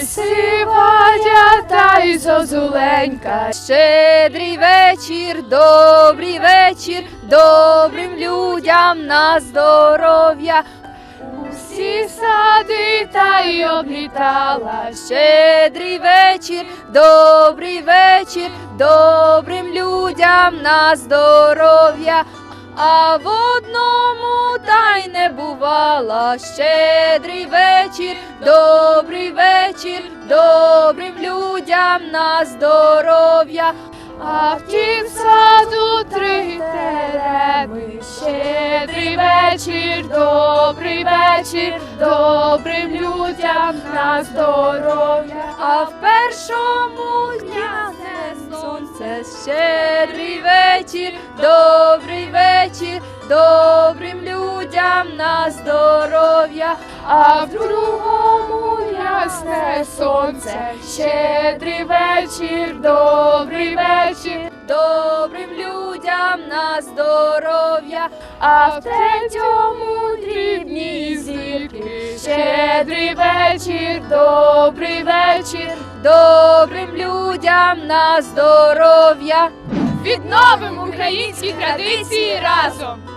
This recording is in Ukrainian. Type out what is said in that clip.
Сивая та й зозуленька. Щедрий вечір, добрий вечір, добрим людям на здоров'я. Усі сади та й облітала. Щедрий вечір, добрий вечір, добрим людям на здоров'я. А в одному та й не бувала. Щедрий вечір, добрий вечір, добрим людям на здоров'я. А в тім саду три тереби. Щедрий вечір, добрий вечір, добрим людям на здоров'я. А в першому дняне сонце, щедрий вечір, добрий вечір, добрим людям на здоров'я. А в другому сонце, щедрий вечір, добрий вечір, добрим людям на здоров'я, а в третьому дрібні зірки, щедрий вечір, добрий вечір, добрим людям на здоров'я. Відновимо українські традиції разом!